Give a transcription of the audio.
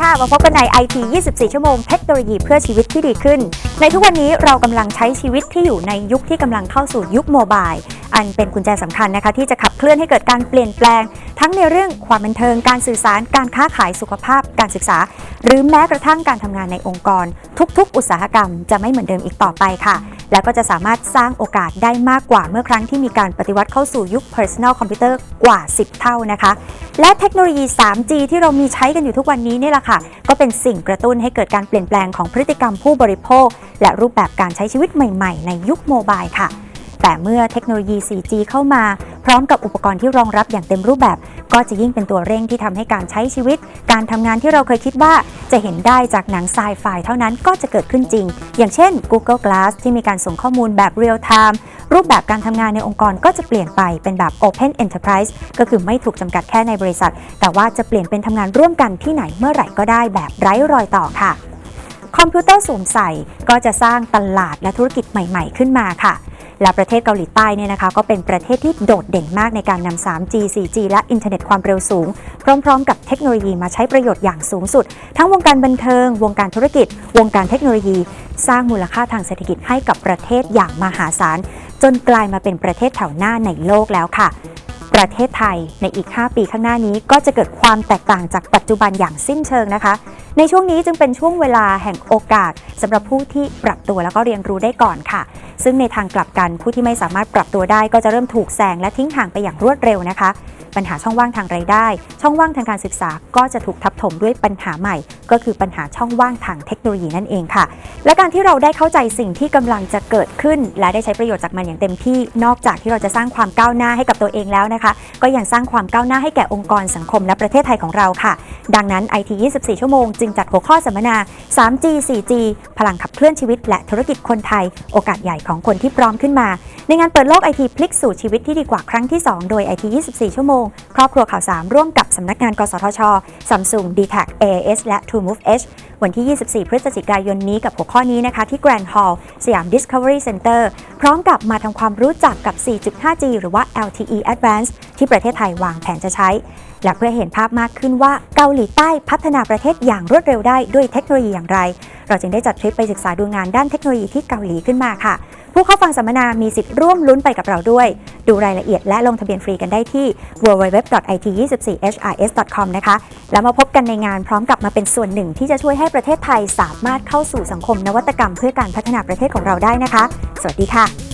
ค่ะมาพบกันใน IT 24 ชั่วโมงเทคโนโลยีเพื่อชีวิตที่ดีขึ้น ในทุกวันนี้เรากำลังใช้ชีวิตที่อยู่ในยุคที่กำลังเข้าสู่ยุคโมบายันเป็นกุญแจสำคัญนะคะที่จะขับเคลื่อนให้เกิดการเปลี่ยนแปลง ทั้งในเรื่องความบันเทิงการสื่อสารการค้าขายสุขภาพ การศึกษา หรือแม้กระทั่งการทำงานในองค์กร ทุกๆ อุตสาหกรรม จะไม่เหมือนเดิมอีกต่อไปค่ะ แล้วก็จะสามารถสร้างโอกาสได้มากกว่าเมื่อครั้งที่มีการปฏิวัติเข้าสู่ยุค personal computer กว่า 10 เท่านะคะ และเทคโนโลยี 3G ที่เรามีใช้กันอยู่ทุกวันนี้นี่แหละค่ะ ก็เป็นสิ่งกระตุ้นให้เกิดการเปลี่ยนแปลงของพฤติกรรมผู้บริโภค และรูปแบบการใช้ชีวิตใหม่ ๆ ในยุคโมบายค่ะ แต่เมื่อเทคโนโลยี 4G เข้ามา พร้อมกับอุปกรณ์ที่รองรับอย่างเต็มรูปแบบ ก็จะยิ่งเป็นตัวเร่งที่ทำให้การใช้ชีวิต การทำงานที่เราเคยคิดว่า จะเห็นได้จากหนังไซไฟเท่านั้นก็จะเกิดขึ้นจริง อย่างเช่น Google Glass ที่มีการส่งข้อมูลแบบเรียลไทม์รูปแบบการทำงานในองค์กรก็จะเปลี่ยนไปเป็นแบบ Open Enterprise ก็คือไม่ถูกจำกัดแค่ในบริษัท แต่ว่าจะเปลี่ยนเป็นทำงานร่วมกันที่ไหนเมื่อไหร่ก็ได้แบบไร้รอยต่อค่ะ คอมพิวเตอร์สวมใส่ก็จะสร้างตลาดและธุรกิจใหม่ ๆ ขึ้นมาค่ะ และประเทศเกาหลีใต้เนี่ยนะคะก็เป็นประเทศที่โดดเด่นมากในการนำ 3G 4G และอินเทอร์เน็ตความเร็วสูง พร้อม ๆ กับเทคโนโลยีมาใช้ประโยชน์อย่างสูงสุด ทั้งวงการบันเทิง วงการธุรกิจ วงการเทคโนโลยี สร้างมูลค่าทางเศรษฐกิจให้กับประเทศอย่างมหาศาล จนกลายมาเป็นประเทศแถวหน้าในโลกแล้วค่ะประเทศไทยในอีก 5 ปีข้างหน้านี้ก็จะเกิดความแตกต่างจากปัจจุบันอย่างสิ้นเชิงนะคะ ในช่วงนี้จึงเป็นช่วงเวลาแห่งโอกาสสำหรับผู้ที่ปรับตัวแล้วก็เรียนรู้ได้ก่อนค่ะ ซึ่งในทางกลับกันผู้ที่ไม่สามารถปรับตัวได้ก็จะเริ่มถูกแซงและทิ้งห่างไปอย่างรวดเร็วนะคะ ปัญหาช่องว่างทางรายได้ ช่องว่างทางการศึกษาก็จะถูกทับถมด้วยปัญหาใหม่ ก็คือปัญหาช่องว่างทางเทคโนโลยีนั่นเองค่ะ และการที่เราได้เข้าใจสิ่งที่กำลังจะเกิดขึ้น และได้ใช้ประโยชน์จากมันอย่างเต็มที่ นอกจากที่เราจะสร้างความก้าวหน้าให้กับตัวเองแล้วนะคะ ก็ยังสร้างความก้าวหน้าให้แก่องค์กรสังคมและประเทศไทยของเราค่ะ ดังนั้น IT 24 ชั่วโมงจึงจัดหัวข้อสัมมนา 3G 4G พลังขับเคลื่อนชีวิต และธุรกิจคนไทย โอกาสใหญ่ของคนที่พร้อมขึ้นมา ในงานเปิดโลกไอทีพลิกสู่ชีวิตที่ดีกว่าครั้งที่ 2 โดย IT 24 ชั่วโมงครอบครัวข่าวสามร่วมกับสำนักงาน กสทช Samsung d t a c AIS และ TrueMove H วันที่ 24 พฤศจิกายนนี้กับหัวข้อนี้นะคะ ที่ Grand Hall สยาม Discovery Center พร้อมกับมาทำความรู้จักกับ 4.5G หรือว่า LTE Advanced ที่ประเทศไทยวางแผนจะใช้ และเพื่อเห็นภาพมากขึ้นว่าเกาหลีใต้พัฒนาประเทศอย่างรวดเร็วได้ด้วยเทคโนโลยีอย่างไร เราจึงได้จัดทริปไปศึกษาดูงานด้านเทคโนโลยีที่เกาหลีขึ้นมาค่ะ ผู้เข้าฟังสัมมนามีสิทธิ์ร่วมลุ้นไปกับเราด้วย ดูรายละเอียดและลงทะเบียนฟรีกันได้ที่ www.it24hrs.com นะคะ แล้วมาพบกันในงานพร้อมกับมาเป็นส่วนหนึ่งที่จะช่วยให้ประเทศไทยสามารถเข้าสู่สังคมนวัตกรรมเพื่อการพัฒนาประเทศของเราได้นะคะ สวัสดีค่ะ